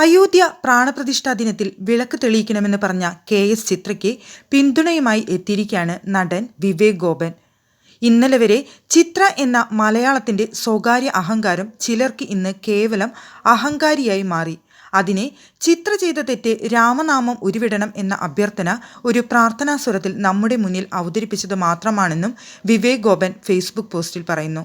അയോധ്യ പ്രാണപ്രതിഷ്ഠാ ദിനത്തിൽ വിളക്ക് തെളിയിക്കണമെന്ന് പറഞ്ഞ കെ എസ് ചിത്രയ്ക്ക് പിന്തുണയുമായി എത്തിയിരിക്കുകയാണ് നടൻ വിവേക് ഗോപൻ. ഇന്നലെ വരെ ചിത്ര എന്ന മലയാളത്തിന്റെ സ്വകാര്യ അഹങ്കാരം ചിലർക്ക് ഇന്ന് കേവലം അഹങ്കാരിയായി മാറി. അതിനെ ചിത്ര ചെയ്ത തെറ്റ് രാമനാമം ഉരുവിടണം എന്ന അഭ്യർത്ഥന ഒരു പ്രാർത്ഥനാ സ്വരത്തിൽ നമ്മുടെ മുന്നിൽ അവതരിപ്പിച്ചത് മാത്രമാണെന്നും വിവേക് ഗോപൻ ഫേസ്ബുക്ക് പോസ്റ്റിൽ പറയുന്നു.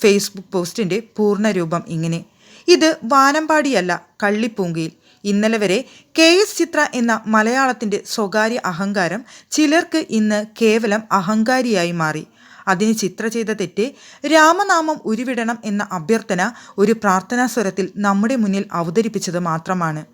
ഫേസ്ബുക്ക് പോസ്റ്റിന്റെ പൂർണരൂപം ഇങ്ങനെ. ഇത് വാനമ്പാടിയല്ല കള്ളിപ്പൂങ്കയിൽ. ഇന്നലെ വരെ കെ എസ് ചിത്ര എന്ന മലയാളത്തിന്റെ സ്വകാര്യ അഹങ്കാരം ചിലർക്ക് ഇന്ന് കേവലം അഹങ്കാരിയായി മാറി. അതിന് ചിത്ര ചെയ്ത തെറ്റ് രാമനാമം ഉരുവിടണം എന്ന അഭ്യർത്ഥന ഒരു പ്രാർത്ഥനാ സ്വരത്തിൽ നമ്മുടെ മുന്നിൽ അവതരിപ്പിച്ചത് മാത്രമാണ്.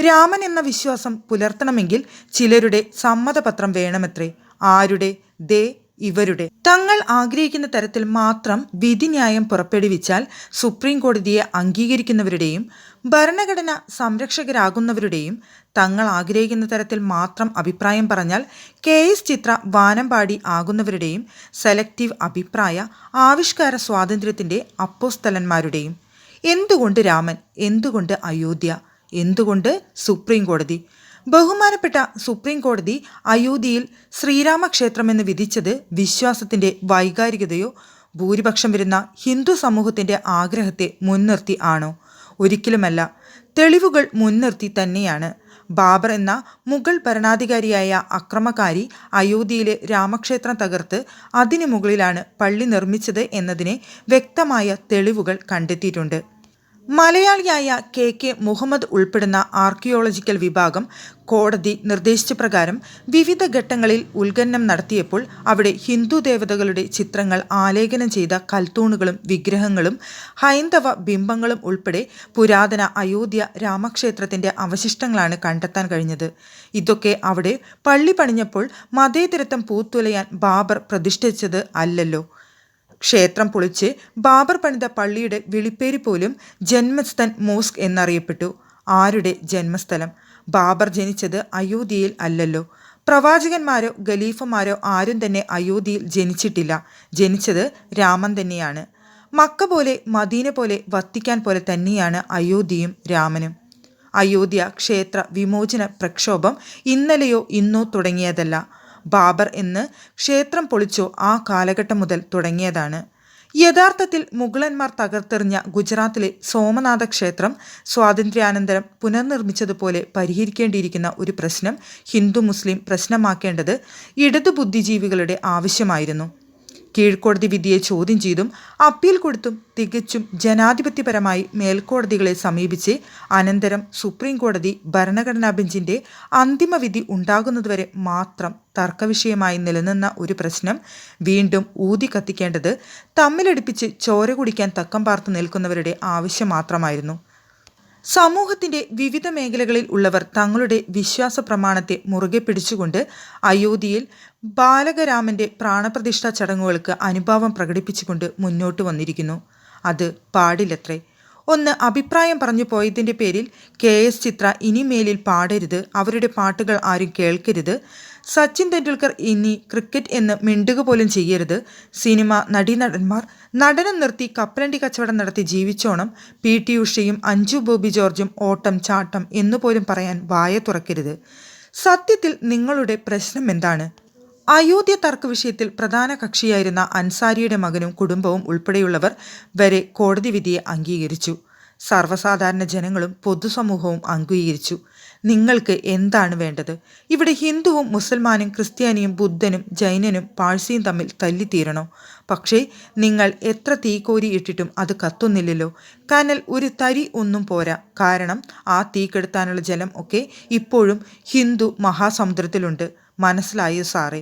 രാമൻ എന്ന വിശ്വാസം പുലർത്തണമെങ്കിൽ ചിലരുടെ സമ്മതപത്രം വേണമത്രേ. ആരുടെ? ദേ ഇവരുടെ. തങ്ങൾ ആഗ്രഹിക്കുന്ന തരത്തിൽ മാത്രം വിധിന്യായം പുറപ്പെടുവിച്ചാൽ സുപ്രീം കോടതിയെ അംഗീകരിക്കുന്നവരുടെയും ഭരണഘടന സംരക്ഷകരാകുന്നവരുടെയും തങ്ങൾ ആഗ്രഹിക്കുന്ന തരത്തിൽ മാത്രം അഭിപ്രായം പറഞ്ഞാൽ കെ എസ് ചിത്ര വാനമ്പാടി ആകുന്നവരുടെയും സെലക്റ്റീവ് അഭിപ്രായ ആവിഷ്കാര സ്വാതന്ത്ര്യത്തിന്റെ അപ്പോസ്തലന്മാരുടെയും. എന്തുകൊണ്ട് രാമൻ? എന്തുകൊണ്ട് അയോധ്യ? എന്തുകൊണ്ട് സുപ്രീം കോടതി ബഹുമാനപ്പെട്ട സുപ്രീം കോടതി അയോധ്യയിൽ ശ്രീരാമക്ഷേത്രമെന്ന് വിധിച്ചത് വിശ്വാസത്തിന്റെ വൈകാരികതയോ ഭൂരിപക്ഷം വരുന്ന ഹിന്ദു സമൂഹത്തിന്റെ ആഗ്രഹത്തെ മുൻനിർത്തി ആണോ? ഒരിക്കലുമല്ല. തെളിവുകൾ മുൻനിർത്തി തന്നെയാണ്. ബാബർ എന്ന മുഗൾ ഭരണാധികാരിയായ അക്രമകാരി അയോധ്യയിലെ രാമക്ഷേത്രം തകർത്ത് അതിനു മുകളിലാണ് പള്ളി നിർമ്മിച്ചത് എന്നതിനെ വ്യക്തമായ തെളിവുകൾ കണ്ടെത്തിയിട്ടുണ്ട്. മലയാളിയായ കെ കെ മുഹമ്മദ് ഉൾപ്പെടുന്ന ആർക്കിയോളജിക്കൽ വിഭാഗം കോടതി നിർദ്ദേശിച്ച പ്രകാരം വിവിധ ഘട്ടങ്ങളിൽ ഉത്ഖനനം നടത്തിയപ്പോൾ അവിടെ ഹിന്ദു ദേവതകളുടെ ചിത്രങ്ങൾ ആലേഖനം ചെയ്ത കൽത്തൂണുകളും വിഗ്രഹങ്ങളും ഹൈന്ദവ ബിംബങ്ങളും ഉൾപ്പെടെ പുരാതന അയോധ്യ രാമക്ഷേത്രത്തിന്റെ അവശിഷ്ടങ്ങളാണ് കണ്ടെത്താൻ കഴിഞ്ഞത്. ഇതൊക്കെ അവിടെ പള്ളി പണിഞ്ഞപ്പോൾ മതേതരത്വം പൂത്തുലയാൻ ബാബർ പ്രതിഷ്ഠിച്ചത് അല്ലല്ലോ. ക്ഷേത്രം പൊളിച്ച് ബാബർ പണിത പള്ളിയുടെ വിളിപ്പേര് പോലും ജന്മസ്ഥൻ മോസ്ക് എന്നറിയപ്പെട്ടു. ആരുടെ ജന്മസ്ഥലം? ബാബർ ജനിച്ചത് അയോധ്യയിൽ അല്ലല്ലോ. പ്രവാചകന്മാരോ ഖലീഫമാരോ ആരും തന്നെ അയോധ്യയിൽ ജനിച്ചിട്ടില്ല. ജനിച്ചത് രാമൻ തന്നെയാണ്. മക്ക പോലെ മദീന പോലെ വത്തിക്കാൻ പോലെ തന്നെയാണ് അയോധ്യയും രാമനും. അയോധ്യ ക്ഷേത്ര വിമോചന പ്രക്ഷോഭം ഇന്നലെയോ ഇന്നോ തുടങ്ങിയതല്ല. ബാബർ എന്ന് ക്ഷേത്രം പൊളിച്ചോ ആ കാലഘട്ടം മുതൽ തുടങ്ങിയതാണ്. യഥാർത്ഥത്തിൽ മുഗളന്മാർ തകർത്തെറിഞ്ഞ ഗുജറാത്തിലെ സോമനാഥ ക്ഷേത്രം സ്വാതന്ത്ര്യാനന്തരം പുനർനിർമ്മിച്ചതുപോലെ പരിഹരിക്കേണ്ടിയിരിക്കുന്ന ഒരു പ്രശ്നം ഹിന്ദു മുസ്ലിം പ്രശ്നമാക്കേണ്ടത് ഇടതു ബുദ്ധിജീവികളുടെ ആവശ്യമായിരുന്നു. കീഴ്ക്കോടതി വിധിയെ ചോദ്യം ചെയ്തും അപ്പീൽ കൊടുത്തും തികച്ചും ജനാധിപത്യപരമായി മേൽക്കോടതികളെ സമീപിച്ച് അനന്തരം സുപ്രീം കോടതി ഭരണഘടനാ ബെഞ്ചിന്റെ അന്തിമ വിധി ഉണ്ടാകുന്നതുവരെ മാത്രം തർക്കവിഷയമായി നിലനിന്ന ഒരു പ്രശ്നം വീണ്ടും ഊതി കത്തിക്കേണ്ടത് തമ്മിലടിപ്പിച്ച് ചോര കുടിക്കാൻ തക്കം പാർത്ത് നിൽക്കുന്നവരുടെ ആവശ്യം മാത്രമായിരുന്നു. സമൂഹത്തിന്റെ വിവിധ മേഖലകളിൽ ഉള്ളവർ തങ്ങളുടെ വിശ്വാസ പ്രമാണത്തെ മുറുകെ പിടിച്ചുകൊണ്ട് അയോധ്യയിൽ ബാലകരാമന്റെ പ്രാണപ്രതിഷ്ഠാ ചടങ്ങുകൾക്ക് അനുഭാവം പ്രകടിപ്പിച്ചുകൊണ്ട് മുന്നോട്ട് വന്നിരിക്കുന്നു. അത് പാടില്ലത്രേ. ഒന്ന് അഭിപ്രായം പറഞ്ഞു പോയതിന്റെ പേരിൽ കെ എസ് ചിത്ര ഇനിമേലിൽ പാടരുത് അവരുടെ പാട്ടുകൾ ആരും കേൾക്കരുത്. സച്ചിൻ തെണ്ടുൽക്കർ ഇനി ക്രിക്കറ്റ് എന്ന് മിണ്ടുക പോലും ചെയ്യരുത്. സിനിമ നടീനടന്മാർ നടനം നിർത്തി കപ്പലണ്ടി കച്ചവടം നടത്തി ജീവിച്ചോണം. പി. ടി. ഉഷയും അഞ്ജു ബോബി ജോർജും ഓട്ടം ചാട്ടം എന്നുപോലും പറയാൻ വായ തുറക്കരുത്. സത്യത്തിൽ നിങ്ങളുടെ പ്രശ്നം എന്താണ്? അയോധ്യ തർക്ക വിഷയത്തിൽ പ്രധാന കക്ഷിയായിരുന്ന അൻസാരിയുടെ മകനും കുടുംബവും ഉൾപ്പെടെയുള്ളവർ വരെ കോടതി വിധിയെ അംഗീകരിച്ചു. സർവസാധാരണ ജനങ്ങളും പൊതുസമൂഹവും അംഗീകരിച്ചു. നിങ്ങൾക്ക് എന്താണ് വേണ്ടത്? ഇവിടെ ഹിന്ദുവും മുസൽമാനും ക്രിസ്ത്യാനിയും ബുദ്ധനും ജൈനനും പാഴ്സിയും തമ്മിൽ തല്ലിത്തീരണോ? പക്ഷേ നിങ്ങൾ എത്ര തീക്കോരി ഇട്ടിട്ടും അത് കത്തുന്നില്ലല്ലോ. കനൽ ഒരു തരി ഒന്നും പോരാ. കാരണം ആ തീ കെടുത്താനുള്ള ജലം ഒക്കെ ഇപ്പോഴും ഹിന്ദു മഹാസമുദ്രത്തിലുണ്ട്. മനസ്സിലായോ സാറേ?